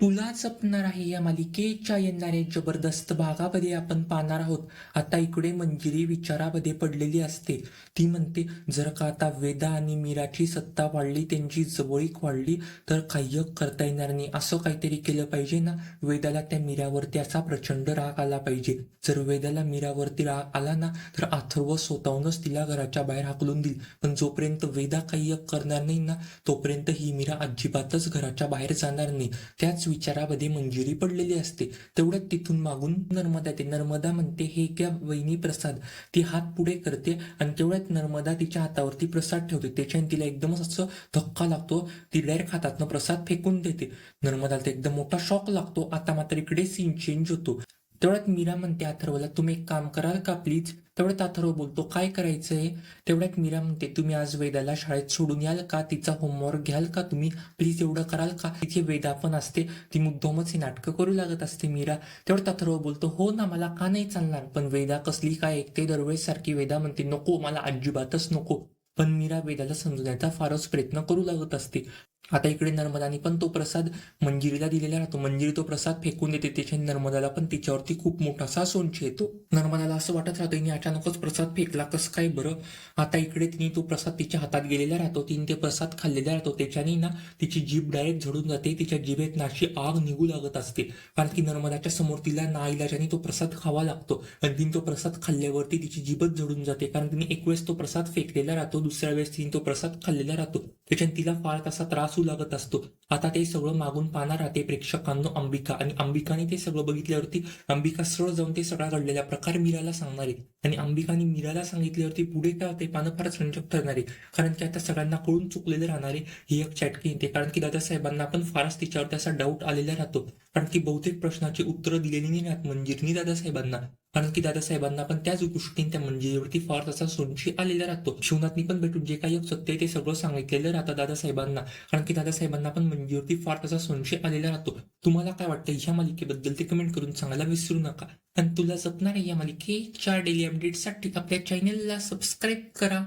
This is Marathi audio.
तुला जपणार आहे या मालिकेच्या येणाऱ्या जबरदस्त भागामध्ये आपण पाहणार आहोत. आता इकडे मंजिरी विचारामध्ये पडलेली असते. ती म्हणते जर का आता वेदा आणि मीराची सत्ता वाढली त्यांची जवळीक वाढली तर काही करता येणार नाही. असं काहीतरी केलं पाहिजे ना? वेदाला त्या मीरावरती असा प्रचंड राग आला पाहिजे. जर वेदाला मीरावरती राग आला ना तर अथर्व स्वतःहूनच तिला घराच्या बाहेर हाकलून देईल. पण जोपर्यंत वेदा काही करणार नाही ना तोपर्यंत ही मीरा अजिबातच घराच्या बाहेर जाणार नाही. त्याच विचारामध्ये मंजिरी पडलेली असते. तेवढ्यात तिथून मागून नर्मदा येते. नर्मदा म्हणते हे क्या वहिनी प्रसाद? ती हात पुढे करते आणि तेवढ्यात नर्मदा तिच्या हातावरती प्रसाद ठेवते. त्याच्याने तिला एकदमच असं धक्का लागतो. ती डायरेक्ट हातातनं प्रसाद फेकून देते. नर्मदाला एकदम मोठा शॉक लागतो. आता मात्र इकडे सीन चेंज होतो. तेवढ्यात मीरा म्हणते अथर्वला तुम्ही एक काम कराल का प्लीज तेवढ्यात अथर्व बोलतो काय करायचंय? तेवढ्यात मीरा म्हणते तुम्ही आज वेदाला शाळेत सोडून याल का? तिचा होमवर्क घ्याल का तुम्ही? प्लीज एवढं कराल का? तिथे वेदा पण असते ती मुद्दोमच ही नाटकं करू लागत असते मीरा. तेवढ्यात अथर्व बोलतो हो ना मला का नाही चालणार? पण वेदा कसली काय ऐकते दरवेळेस सारखी वेदा म्हणते नको मला अजिबातच नको. पण मीरा वेदाला समजण्याचा फारच प्रयत्न करू लागत असते. आता इकडे नर्मदाने पण तो प्रसाद मंजिरीला दिलेला राहतो. मंजिरी तो प्रसाद फेकून देते. त्याच्या नर्मदाला पण तिच्यावरती खूप मोठासा सोंच येतो. नर्मदाला असं वाटत राहतं हिने अचानकच प्रसाद फेकला कसं काय बरं? आता इकडे तिने तो प्रसाद तिच्या हातात गेलेला राहतो. तिने ते प्रसाद खाल्लेला राहतो. त्याच्याने ना तिची जीभ डायरेक्ट झडून जाते. तिच्या जिभेत नाशी आग निघू लागत असते. कारण की नर्मदाच्या समोर तिला नाईलाजाने तो प्रसाद खावा लागतो. आणि तिने तो प्रसाद खाल्ल्यावरती तिची जीभच झडून जाते. कारण तिने एक वेळेस तो प्रसाद फेकलेला राहतो. दुसऱ्या वेळेस तिने तो प्रसाद खाल्लेला राहतो. त्याच्याने तिला फार तसा त्रास हसू लागत असतो. आता ते सगळं मागून पाहणार राहते प्रेक्षकांनो अंबिका आणि अंबिकाने ते सगळं बघितल्यावरती अंबिका सरळ जाऊन ते सगळा घडलेला प्रकार मीराला सांगणार. आहे आणि अंबिकाने मीराला सांगितल्यावरती पुढे काय होते पानं फारच रंजक ठरणार. आहे कारण की आता सगळ्यांना कळून चुकलेले राहणारे ही एक चॅटकी येते. कारण की दादासाहेबांना पण फारच तिच्यावर त्याचा डाऊट आलेला राहतो. कारण की बहुतेक प्रश्नाची उत्तरं दिलेली नाही राहत मंजिरनी दादासाहेबांना. कारण की दादासाहेबांना पण त्याच गोष्टी त्या मंजिरीवरती फार तसा सोनशी आलेला राहतो. शिवनाथनी पण भेटून जे काही सत्य ते सगळं सांगितलेलं राहतं दादासाहेबांना. कारण की दादासाहेबांना पण मंजिरीवरती फार तसा सोनशी आलेला राहतो. तुम्हाला काय वाटतं ह्या मालिकेबद्दल ते कमेंट करून सांगायला विसरू नका. आणि तुला जपणार आहे या मालिकेच्या डेली अपडेटसाठी आपल्या चॅनेलला सबस्क्राईब करा.